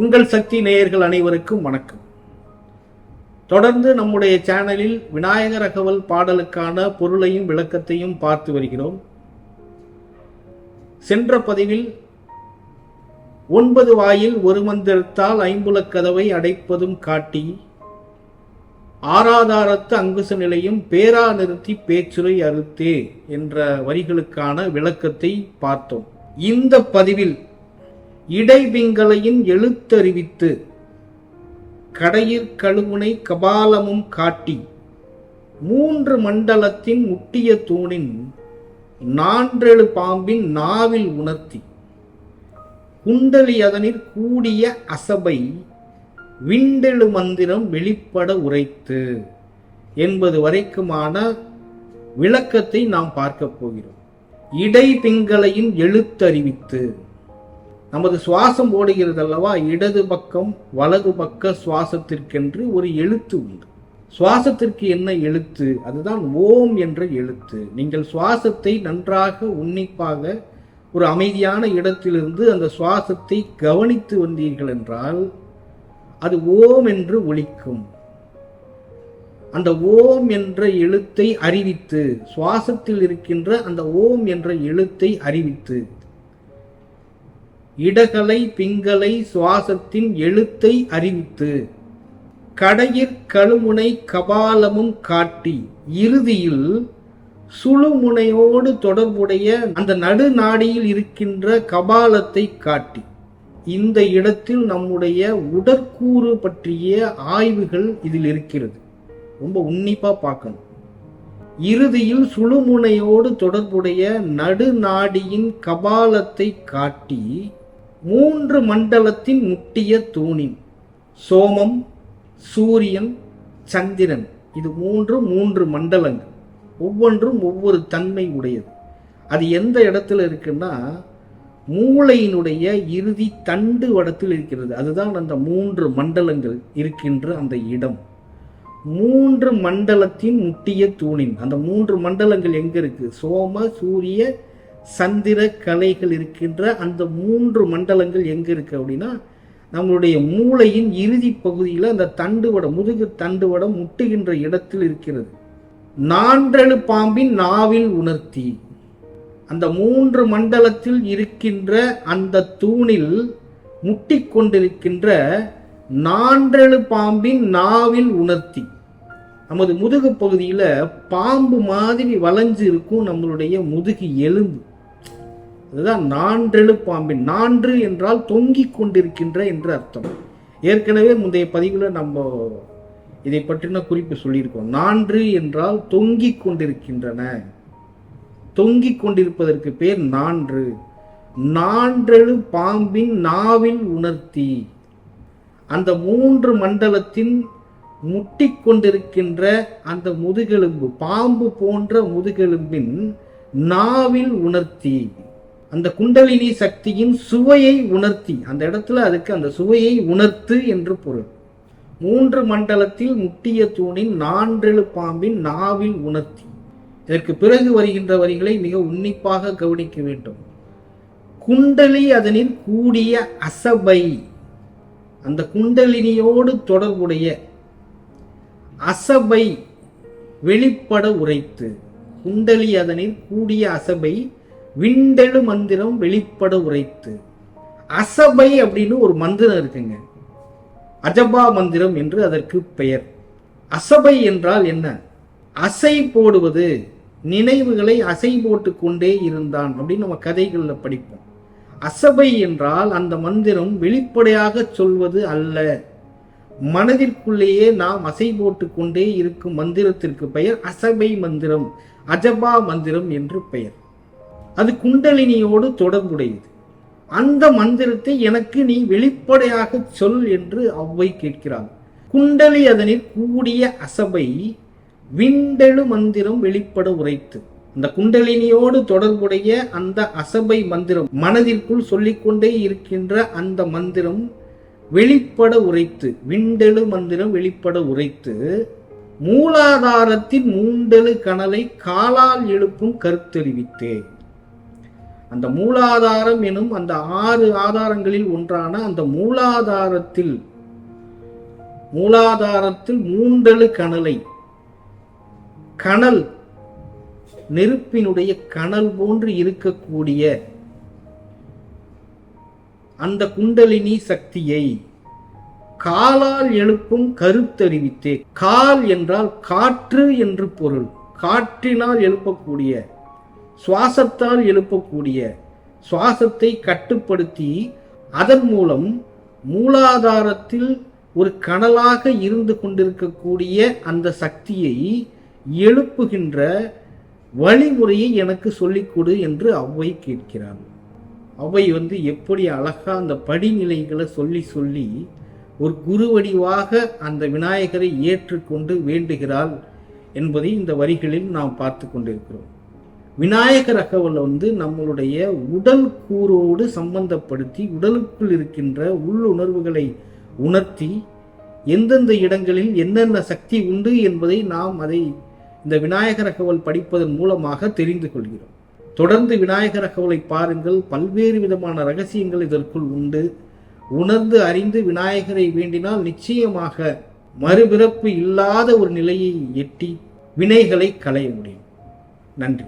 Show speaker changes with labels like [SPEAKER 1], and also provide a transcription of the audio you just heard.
[SPEAKER 1] உங்கள் சக்தி நேயர்கள் அனைவருக்கும் வணக்கம். தொடர்ந்து நம்முடைய சேனலில் விநாயகர் அகவல் பாடலுக்கான பொருளையும் விளக்கத்தையும் பார்த்து வருகிறோம். சென்ற பதிவில் ஒன்பது வாயில் ஒரு மந்திரத்தால் ஐம்புலக் கதவை அடைப்பதும் காட்டி ஆராதாரத்து அங்குச நிலையும் பேரா நிறுத்தி பேச்சுரை அறுத்தே என்ற வரிகளுக்கான விளக்கத்தை பார்த்தோம். இந்த பதிவில் இடைவிங்களையின் எழுத்தறிவித்து கடையிற் கழுவுனை கபாலமும் காட்டி மூன்று மண்டலத்தின் முட்டிய தூணின் நான்றெழு பாம்பின் நாவில் உணர்த்தி குண்டலி அதனில் கூடிய அசபை விண்டெழு மந்திரம் வெளிப்பட உரைத்து என்பது வரைக்குமான விளக்கத்தை நாம் பார்க்கப் போகிறோம். இடைபிங்களையின் எழுத்தறிவித்து. நமது சுவாசம் ஓடுகிறது அல்லவா இடது பக்கம் வலது பக்க சுவாசத்திற்கென்று ஒரு எழுத்து உண்டு. சுவாசத்திற்கு என்ன எழுத்து? அதுதான் ஓம் என்ற எழுத்து. நீங்கள் சுவாசத்தை நன்றாக உன்னிப்பாக ஒரு அமைதியான இடத்திலிருந்து அந்த சுவாசத்தை கவனித்து வந்தீர்கள் என்றால் அது ஓம் என்று ஒழிக்கும் அந்த ஓம் என்ற எழுத்தை அறிவித்து சுவாசத்தில் இருக்கின்ற அந்த ஓம் என்ற எழுத்தை அறிவித்து இடகலை பிங்கலை சுவாசத்தின் எழுத்தை அறிவித்து கடையிற் கழுமுனை கபாலமும் காட்டி இறுதியில் சுழுமுனையோடு தொடர்புடைய அந்த நடுநாடியில் இருக்கின்ற கபாலத்தை காட்டி இந்த இடத்தில் நம்முடைய உடற்கூறு பற்றிய ஆய்வுகள் இதில் இருக்கிறது. ரொம்ப உன்னிப்பா பார்க்கணும். இறுதியில் சுழுமுனையோடு தொடர்புடைய நடுநாடியின் கபாலத்தை காட்டி மூன்று மண்டலத்தின் முட்டிய தூணின் சோமம் சூரியன் சந்திரன். இது மூன்று மூன்று மண்டலங்கள். ஒவ்வொன்றும் ஒவ்வொரு தன்மை உடையது. அது எந்த இடத்துல இருக்குன்னா மூளையினுடைய இறுதி தண்டு வடத்தில் இருக்கிறது. அதுதான் அந்த மூன்று மண்டலங்கள் இருக்கின்ற அந்த இடம். மூன்று மண்டலத்தின் முட்டிய தூணின் அந்த மூன்று மண்டலங்கள் எங்க இருக்கு? சோம சூரிய சந்திர கலைகள் இருக்கின்ற அந்த மூன்று மண்டலங்கள் எங்க இருக்கு அப்படின்னா நம்மளுடைய மூளையின் இறுதி பகுதியில் அந்த தண்டுவடம் முதுகு தண்டுவடம் முட்டுகின்ற இடத்தில் இருக்கிறது. நான்றெழு பாம்பின் நாவில் உணர்த்தி. அந்த மூன்று மண்டலத்தில் இருக்கின்ற அந்த தூணில் முட்டிக்கொண்டிருக்கின்ற நான்றெழு பாம்பின் நாவில் உணர்த்தி. நமது முதுகு பகுதியில் பாம்பு மாதிரி வளைஞ்சு இருக்கும் நம்மளுடைய முதுகு எலும்பு. அதுதான் நான்றெழு பாம்பின் நான்று என்றால் தொங்கிக் கொண்டிருக்கின்ற என்று அர்த்தம். ஏற்கனவே முந்தைய பதிவில் நம்ம இதை பற்றின குறிப்பு சொல்லியிருக்கோம். நான்று என்றால் தொங்கிக் கொண்டிருக்கின்றன. தொங்கிக் கொண்டிருப்பதற்கு பேர் நான்று. நான்றெழு பாம்பின் நாவில் உணர்த்தி அந்த மூன்று மண்டலத்தின் முட்டிக்கொண்டிருக்கின்ற அந்த முதுகெலும்பு பாம்பு போன்ற முதுகெலும்பின் நாவில் உணர்த்தி. அந்த குண்டலினி சக்தியின் சுவையை உணர்த்தி அந்த இடத்துல அதுக்கு அந்த சுவையை உணர்த்து என்று பொருள். மூன்று மண்டலத்தில் முட்டிய தூணின் நான்றெழு பாம்பின் நாவில் உணர்த்தி. இதற்கு பிறகு வருகின்ற வரிகளை மிக உன்னிப்பாக கவனிக்க வேண்டும். குண்டலி அதனில் கூடிய அசபை. அந்த குண்டலினியோடு தொடர்புடைய அசபை வெளிப்பட உரைத்து குண்டலி அதனில் கூடிய அசபை விண்டெழு மந்திரம் வெளிப்பட உரைத்து. அசபை அப்படின்னு ஒரு மந்திரம் இருக்குங்க. அஜபா மந்திரம் என்று அதற்கு பெயர். அசபை என்றால் என்ன? அசை போடுவது நினைவுகளை அசை போட்டு கொண்டே இருந்தான் அப்படின்னு நம்ம கதைகளில் படிப்போம். அசபை என்றால் அந்த மந்திரம் வெளிப்படையாக சொல்வது அல்ல. மனதிற்குள்ளேயே நாம் அசை போட்டு கொண்டே இருக்கும் மந்திரத்திற்கு பெயர் அசபை மந்திரம் அஜபா மந்திரம் என்று பெயர். அது குண்டலினியோடு தொடர்புடையது. அந்த மந்திரத்தை எனக்கு நீ வெளிப்படையாக சொல் என்று அவ்வை கேட்கிறாள். குண்டலி அதனில் கூடிய அசபை விண்டெழு மந்திரம் வெளிப்பட உரைத்து. அந்த குண்டலினியோடு தொடர்புடைய அந்த அசபை மந்திரம் மனதிற்குள் சொல்லிக்கொண்டே இருக்கின்ற அந்த மந்திரம் வெளிப்பட உரைத்து. விண்டெழு மந்திரம் வெளிப்பட உரைத்து. மூலாதாரத்தின் மூண்டெழு கனலை காலால் எழுப்பும் கருத்தெரிவித்தே அந்த மூலாதாரம் எனும் அந்த ஆறு ஆதாரங்களில் ஒன்றான அந்த மூலாதாரத்தில் மூலாதாரத்தில் மூண்டலு கணலை கணல் நெருப்பினுடைய கணல் போன்று இருக்கக்கூடிய அந்த குண்டலினி சக்தியை காலால் எழுப்பும் கருத்தறிவித்தே. கால் என்றால் காற்று என்று பொருள். காற்றினால் எழுப்பக்கூடிய சுவாசத்தால் எழுப்பக்கூடிய சுவாசத்தை கட்டுப்படுத்தி அதன் மூலம் மூலாதாரத்தில் ஒரு கனலாக இருந்து கொண்டிருக்கக்கூடிய அந்த சக்தியை எழுப்புகின்ற வழிமுறையை எனக்கு சொல்லிக் கொடு என்று அவ்வை கேட்கிறார் அவை வந்து எப்படி அழகா அந்த படிநிலைகளை சொல்லி சொல்லி ஒரு குரு வடிவாக அந்த விநாயகரை ஏற்றுக்கொண்டு வேண்டுகிறாள் என்பதை இந்த வரிகளில் நாம் பார்த்து கொண்டிருக்கிறோம். விநாயகர் அகவலை வந்து நம்மளுடைய உடல் கூறோடு சம்பந்தப்படுத்தி உடலுக்குள் இருக்கின்ற உள்ளுணர்வுகளை உணர்த்தி எந்தெந்த இடங்களில் என்னென்ன சக்தி உண்டு என்பதை நாம் அதை இந்த விநாயகர் அகவல் படிப்பதன் மூலமாக தெரிந்து கொள்கிறோம். தொடர்ந்து விநாயகர் அகவலை பாருங்கள். பல்வேறு விதமான ரகசியங்கள் இதற்குள் உண்டு. உணர்ந்து அறிந்து விநாயகரை வேண்டினால் நிச்சயமாக மறுபிறப்பு இல்லாத ஒரு நிலையை எட்டி வினைகளை களைய முடியும். நன்றி.